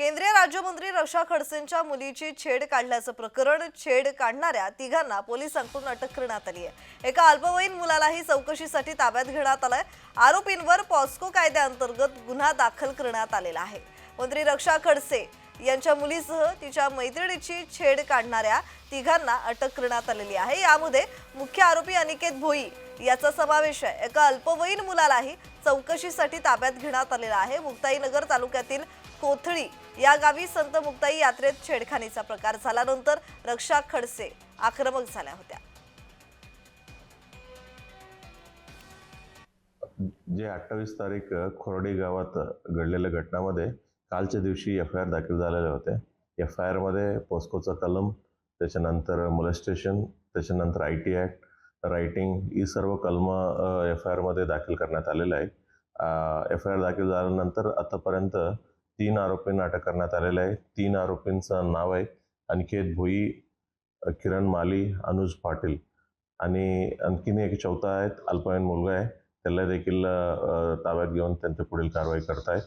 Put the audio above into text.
केंद्रीय राज्यमंत्री रक्षा खडसेंच्या मुलीची छेड काढल्याचं प्रकरण छेड काढणाऱ्या तिघांना पोलिसांकडून अटक करण्यात आली आहे. एका अल्पवयीन मुलालाही चौकशीसाठी ताब्यात घेण्यात आलाय. आरोपींवर पॉस्को कायद्याअंतर्गत गुन्हा दाखल करण्यात आलेला आहे. मंत्री रक्षा खडसे यांच्या मुलीसह तिच्या मैत्रिणीची छेड काढणाऱ्या तिघांना अटक करण्यात आलेली आहे. यामध्ये मुख्य आरोपी अनिकेत भोई याचा समावेश आहे. एका अल्पवयीन मुलालाही चौकशीसाठी ताब्यात घेण्यात आलेला आहे. मुक्ताईनगर तालुक्यातील कोथळी या गावी संत मुक्ताई यात्रेत छेडखानीचा प्रकार झाल्यानंतर रक्षा खडसे आक्रमक झाल्या होत्या. जे अठ्ठावीस तारीख खोरडे गावात घडलेल्या घटनामध्ये कालच्या दिवशी एफ आय आर दाखल झालेले होते. एफ आय आरमध्ये पोस्कोचा कलम त्याच्यानंतर मोलेस्टेशन त्याच्यानंतर आय टी ॲक्ट रायटिंग ही सर्व कलमं एफ आय आरमध्ये दाखल करण्यात आलेलं आहे. एफ आय आर दाखल झाल्यानंतर आतापर्यंत तीन आरोपींना अटक करण्यात आलेलं आहे तीन आरोपींचं नाव आहे अनिकेत भोई किरण माली अनुज पाटील. आणि आणखीन एक चौथा आहेत अल्पवयीन मुलगा आहे. त्याला देखील ताब्यात घेऊन त्यांची पुढील कारवाई करतायत.